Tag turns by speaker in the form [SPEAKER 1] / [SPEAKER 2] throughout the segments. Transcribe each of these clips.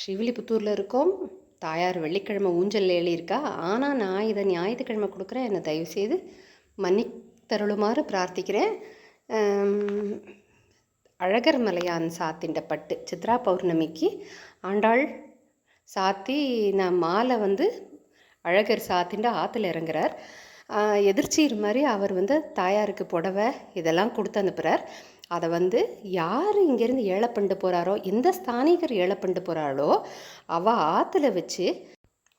[SPEAKER 1] ஸ்ரீவில்லிபுத்தூரில் இருக்கோம். தாயார் வெள்ளிக்கிழமை ஊஞ்சல் எழுதியிருக்கா. ஆனால் நான் இதை ஞாயிற்றுக்கிழமை கொடுக்குறேன். என்னை தயவுசெய்து மன்னித்தருளுமாறு பிரார்த்திக்கிறேன். அழகர் மலையான் சாத்தின்ற பட்டு சித்ரா பௌர்ணமிக்கு ஆண்டாள் சாத்தி நான் மாலை வந்து அழகர் சாத்தின்ற ஆற்றுல இறங்குறார். எதிர்ச்சீர் மாதிரி அவர் வந்து தாயாருக்கு புடவை இதெல்லாம் கொடுத்து அனுப்புகிறார் அதை வந்து யார் இங்கேருந்து ஏழை பண்ணிட்டு போகிறாரோ எந்த ஸ்தானிகர் ஏழை பண்ணிட்டு போகிறாளோ அவள் ஆற்றுல வச்சு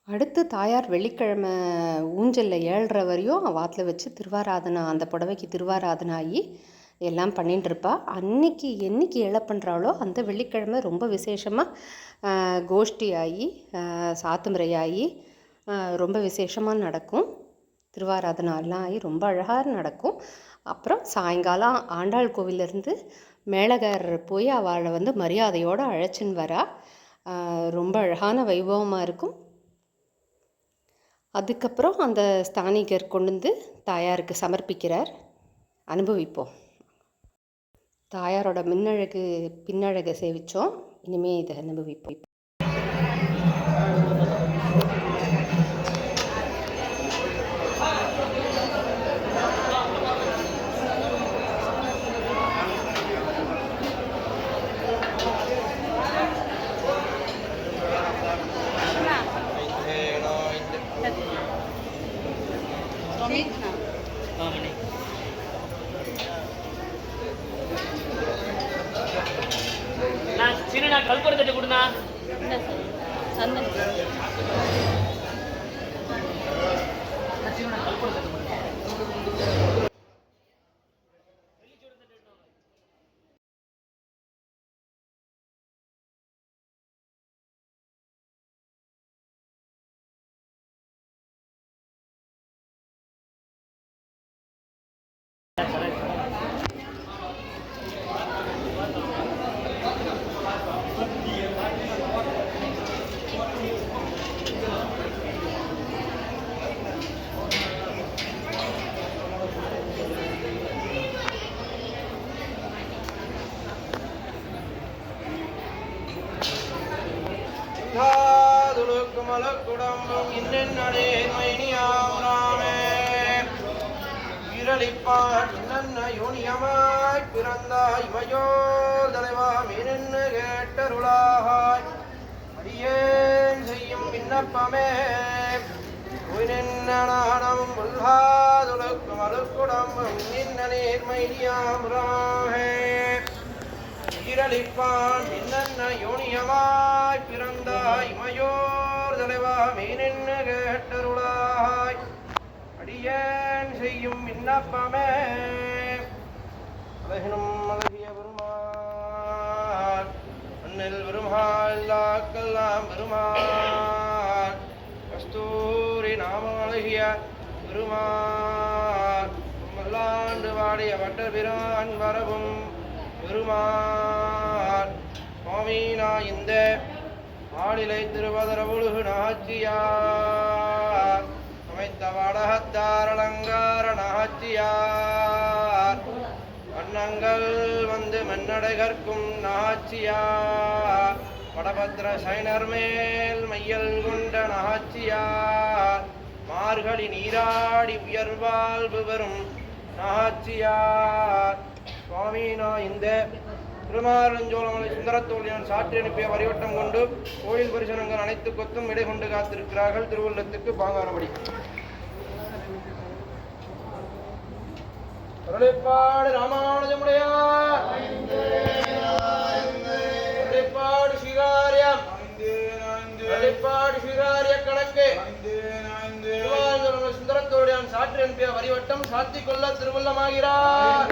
[SPEAKER 1] அடுத்து தாயார் வெள்ளிக்கிழமை ஊஞ்சலில் ஏழ்ற வரையும் அவள் ஆற்றுல வச்சு திருவாராதனா அந்த புடவைக்கு திருவாராதனா ஆகி எல்லாம் பண்ணிட்டு இருப்பா. அன்னைக்கு என்னைக்கு ஏழை பண்ணுறாளோ அந்த வெள்ளிக்கிழமை ரொம்ப விசேஷமாக கோஷ்டி ஆகி சாத்துமுறையாகி ரொம்ப விசேஷமாக நடக்கும். திருவாராதனை எல்லாம் ஆகி ரொம்ப அழகாக நடக்கும். அப்புறம் சாயங்காலம் ஆண்டாள் கோவிலேருந்து மேலகாரர் போய் அவளை வந்து மரியாதையோடு அழைச்சின்னு வரா. ரொம்ப அழகான வைபவமாக இருக்கும். அதுக்கப்புறம் அந்த ஸ்தானிகர் கொண்டு வந்து தாயாருக்கு சமர்ப்பிக்கிறார். அனுபவிப்போம். தாயாரோட மின்னழகு பின்னழகை சேவித்தோம் இனிமேல் இதை அனுபவிப்போம்.
[SPEAKER 2] சந்தன்
[SPEAKER 3] நான் சின்ன கல்புரம் தட்டு கொடுங்க
[SPEAKER 4] குடம்பும் இன்னே பிறந்தாய் மயோ தலைவா மீனென்னு கேட்டருளாகாய். அடியேன் செய்யும் விண்ணப்பமே. உயிரின்னனானம் புல்காதுழுக்கும் அழுக்குடம்பும் நின்ன நீர்மைனியாமராமே ஈரலிப்பான் மின்னன்ன யோனியமாய் பிறந்தாய் மயோ மீனென்னு கேட்டருளாய். அடியேன் செய்யும் விண்ணப்பமே. அழகினும் அழகிய பெருமாள் மண்ணில் பெருமாள் லாக்கெல்லாம் பெருமாள் கஸ்தூரி நாம அழகிய பெருமாள் மல்லாண்டு வாடிய வட்டபிரான் வரவும் பெருமாள் சுவாமி நான் இந்த ஆளிலை திருவதர உழுகு அமைத்த வடகத்தார் அலங்கார வண்ணங்கள் வந்து மன்னடை கற்கும் நாச்சியார் வடபத்ர சைனர் மேல் மையல் கொண்ட நாச்சியார் மார்கழி நீராடி உயர்வாழ்வு வரும் நாச்சியார் சுவாமினா இந்த திருமாரஞ்சோளமலை சுந்தரத்தோழியான் சாற்றி அனுப்பிய வரிவட்டம் கொண்டு கோயில் பரிசனங்கள் அனைத்து கொத்தும் இடை கொண்டு காத்திருக்கிறார்கள். திருவுள்ளத்துக்கு பாங்கானபடி. அருளைப்பாடு ராமானுஜமுடையார். அருளைப்பாடு ஸ்ரீகாரியம் அருளைப்பாடு ஸ்ரீகாரிய கணக்கு. சுந்தரத்தோடையான் சாற்றி அனுப்பிய வரிவட்டம் சாத்திக் கொள்ள திருவுள்ளமாகிறார்.